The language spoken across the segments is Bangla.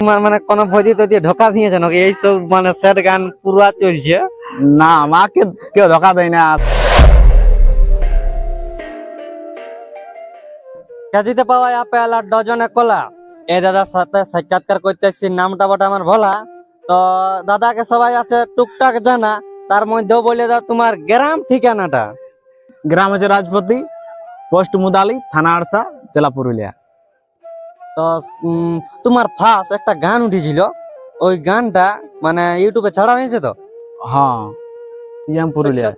তোমার মানে কোনো ভোজি তো দিয়ে ঢোকা দিয়েছে নাকি এইসব মানে স্যাড গান পুরা চলছে? না আমাকে কেউ ধোকা দেয় না। কাজিতে পাওয়া আপেল আর ডজনে কলা। এই দাদার সাথে সাক্ষাৎকার করতেছি নামটা বটা আমার ভোলা। তো দাদাকে সবাই আছে টুকটাক জানা তার মধ্যেও বলে দাও তোমার গ্রাম ঠিকানাটা। গ্রাম হচ্ছে রাজপতি পোস্ট মুদালি থানা আড়সা জেলা পুরুলিয়া। তো উম, তোমার ফার্স্ট একটা গান উঠেছিল। ওই গানটা মানে ইউটিউবে ছাড়া হয়েছে তো? হ্যাঁ। টিএম পুরুলিয়া।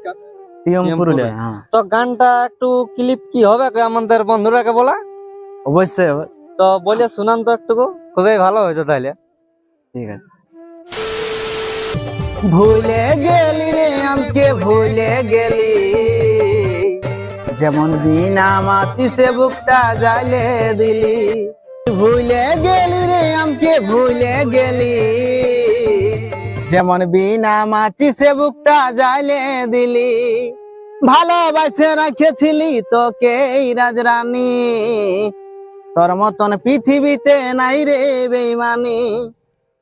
টিএম পুরুলিয়া হ্যাঁ। তো গানটা একটু ক্লিপ কি হবে? আমাদের বন্ধুরাকে বলা? অবশ্যই তো বলে শুনান তো একটু খুবই ভালো হয়েছে তাহলে ঠিক আছে। ভুলে গেলি রে আমকে ভুলে গেলি। যেমন বিনা মাছি সে বুকটা জালে দিলি। ভুলে গেলি রে, আমকে ভুলে গেলি। যেমন বিনা মাছি সে বুকটা জালে দিলি। ভালোবাসে রাখেছিলি তোকে এই রাজরানী। তোর মতন পৃথিবীতে নাই রে বেইমানি।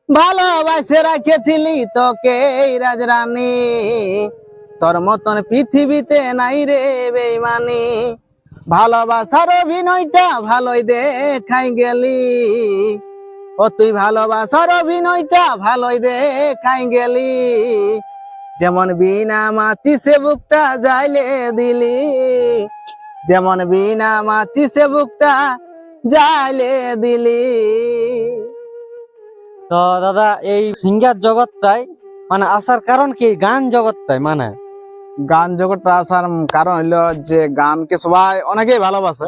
ভালোবাসে রাখেছিলি তোকে এই রাজরানী। তোর মতন পৃথিবীতে নাই রে বেইমানি। ভালোবাসার অভিনয়টা ভালোই দেখাই গেলি। ও তুই ভালোবাসার অভিনয়টা ভালোই দেখাই গেলি। যেমন বিনা মাছি সে বুকটা যাইলে দিলি। যেমন বিনা মাছি সে বুকটা যাইলে দিলি। তো দাদা, এই সিঙ্গার জগৎটাই মানে আসার কারণ কি? গান জগৎটাই মানে? গান জগৎটা আসার কারণ হইল যে গানকে সবাই অনেকেই ভালোবাসে।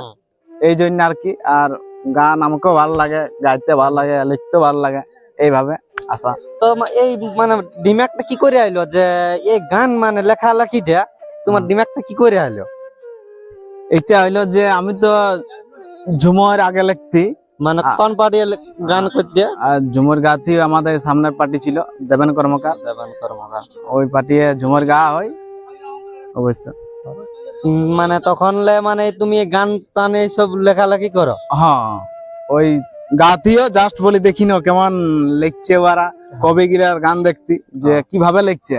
এই জন্য আর কি আর গান আমাকেও ভালো লাগে গাইতে ভালো লাগে লিখতে ভালো লাগে এইভাবে আসা। তো এই মানে ডিমাগটা কি করে আইলো? যে এই গান মানে লেখা লেখালেখিটা তোমার ডিমাগটা কি করে আইলো? এটা হইল যে আমি তো ঝুমর আগে লিখতি। মানে কোন পার্টি গান করতে? আর ঝুমর গাতি আমাদের সামনের পার্টি ছিল দেবেন কর্মকার। দেবেন কর্মকার। ওই পার্টিয়ে ঝুমর গা হয়। অবশ্য মানে তখন লে মানে তুমি গান টান এইসব লেখালেখি করো? হ্যাঁ। ওই গাতিও জাস্ট বলি দেখি না কেমন লিখছে ওরা কবি গিরার গান দেখতি যে কীভাবে লিখছে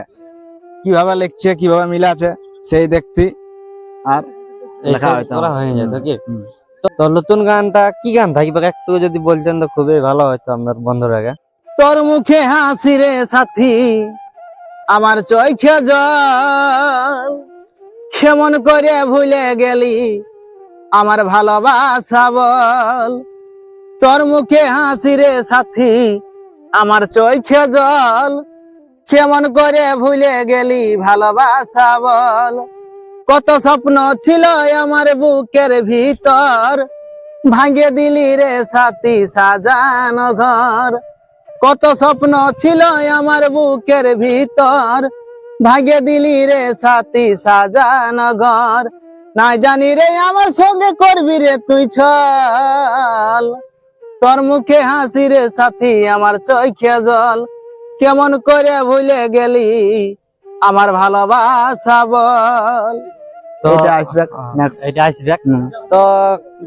কীভাবে লিখছে কীভাবে মিলাছে সেই দেখতি। আর লেখা করা হয়ে যেত কি? তো- নতুন গানটা কি গান থাকবে? একটু যদি বলতেন তো খুবই ভালো হতো আপনার বন্ধুরাকে তোর মুখে হাসি রে সাথী। আমার চৈখে জল। কেমন করে ভুলে গেলি আমার ভালোবাসা বল। তোর মুখে হাসি রে সাথী, আমার চৈখে জল। কেমন করে ভুলে গেলি ভালোবাসা বল। কত স্বপ্ন ছিল আমার বুকের ভিতর। ভাঙে দিলি রে সাথী সাজানো ঘর। কত স্বপ্ন ছিল আমার বুকের ভিতর। ভাগে দিলি রে সাথী সাজানো ঘর। না জানি রে আমার সঙ্গে করবি রে তুই ছল। তোর মুখে হাসি রে সাথী আমার চোখে জল। কেমন করে ভুলে গেলি আমার ভালোবাসা বল। তো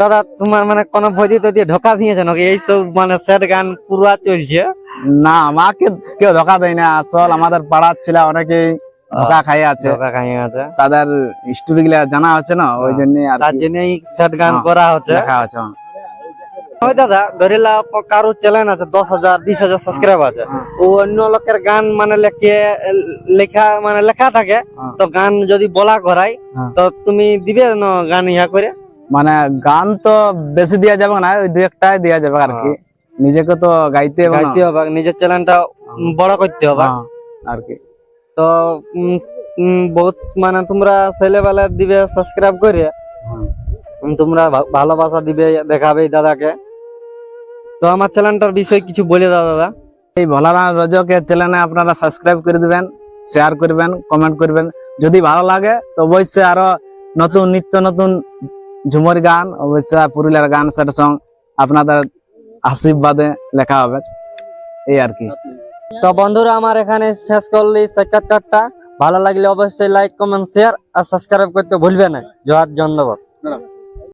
দাদা তোমার মানে কোনো ভোজি তো দিয়ে ঢোকা দিয়েছে নাকি? এইসব মানে সেট গান পুরা চলছে। না আমাকে কেউ ধোকা দেয় না। আসল আমাদের পাড়ার ছিল অনেকেই ধোকা খাই আছে। তাদের স্টোরি গুলা জানা আছে না? ওই জন্য আর তার জন্যই গান হ্যাঁ, করা হচ্ছে। লেখা আছে ওই দাদা ধরে কারও চ্যানেল আছে দশ হাজার বিশ হাজার সাবস্ক্রাইব আছে। ও অন্য লোকের গান মানে লেখে লেখা মানে লেখা থাকে। হ্যাঁ। তো গান যদি বলা করাই হ্যাঁ। তো তুমি দিবে না গান ইয়া করে? মানে গান তো বেশি দেওয়া যাবে না ওই দু একটাই দেওয়া যাবে আর কি। নিজেকে তো গাইতে গাইতে হবে নিজের চ্যানেলটা বড় করতে হবে। হ্যাঁ, আর কি। তো বহুত মানে তোমরা ছেলেবেলা দিবে সাবস্ক্রাইব করে। তোমরা ভালোবাসা দিবে দেখাবে দাদাকে। তো আমার চ্যানেলটার বিষয়ে কিছু বলে দাও দাদা। এই ভোলানা রজকের চ্যানেলে আপনারা সাবস্ক্রাইব করে দিবেন শেয়ার করবেন কমেন্ট করবেন। যদি ভালো লাগে তো অবশ্যই আরও নতুন নিত্য নতুন ঝুমর গান অবশ্যই পুরুলিয়ার গান সেটা সং আপনাদের আশীর্বাদে লেখা হবে। এই আর কি। তো বন্ধুরা, আমার এখানে শেষ করলি সাক্ষাৎকারটা ভালো লাগলে অবশ্যই লাইক কমেন্ট শেয়ার আর সাবস্ক্রাইব করতে ভুলবে না। জয় ধন্যবাদ